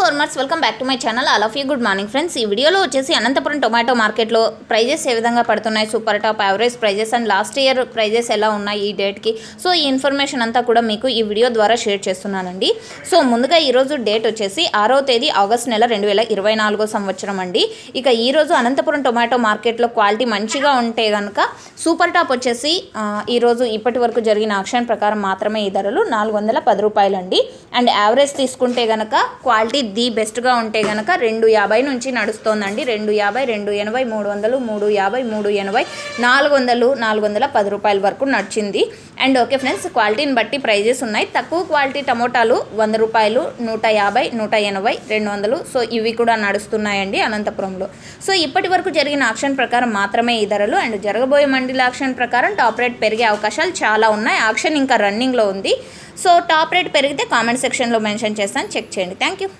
Farmers welcome back to my channel. All of you good morning friends. ఈ వీడియోలో వచ్చేసి Anantapuram tomato మార్కెట్లో prices ఏ విధంగా పడుతున్నాయి? Super top average prices and last year prices ఎలా ఉన్నాయి ఈ డేట్కి? సో ఈ ఇన్ఫర్మేషన్ అంతా కూడా మీకు ఈ వీడియో ద్వారా షేర్ చేస్తున్నానండి. సో ముందుగా ఈరోజు డేట్ వచ్చేసి ఆరో తేదీ ఆగస్ట్ నెల రెండు వేల ఇరవై నాలుగో సంవత్సరం అండి. ఇక ఈరోజు అనంతపురం టొమాటో మార్కెట్లో క్వాలిటీ మంచిగా ఉంటే కనుక సూపర్ టాప్ వచ్చేసి ఈరోజు ఇప్పటి వరకు జరిగిన ఆక్షన్ ప్రకారం మాత్రమే ఈ ధరలు నాలుగు వందల పది రూపాయలండి. అండ్ యావరేజ్ తీసుకుంటే కనుక క్వాలిటీ ది బెస్ట్గా ఉంటే కనుక రెండు యాభై నుంచి నడుస్తోందండి. రెండు యాభై రెండు ఎనభై మూడు వందలు మూడు యాభై మూడు ఎనభై నాలుగు వందలు నాలుగు వందల పది రూపాయల వరకు నడిచింది. అండ్ ఓకే ఫ్రెండ్స్ క్వాలిటీని బట్టి ప్రైజెస్ ఉన్నాయి. తక్కువ క్వాలిటీ టమోటాలు వంద రూపాయలు నూట యాభై నూట ఎనభై రెండు వందలు. సో ఇవి కూడా నడుస్తున్నాయండి అనంతపురంలో. సో ఇప్పటి వరకు జరిగిన ఆక్షన్ ప్రకారం మాత్రమే ఈ ధరలు. అండ్ జరగబోయే మండలి ఆక్షన్ ప్రకారం టాప్ రేట్ పెరిగే అవకాశాలు చాలా ఉన్నాయి. ఆక్షన్ ఇంకా రన్నింగ్లో ఉంది. సో టాప్ రేట్ పెరిగితే కామెంట్ సెక్షన్లో మెన్షన్ చేస్తాను. చెక్ చేయండి. Thank you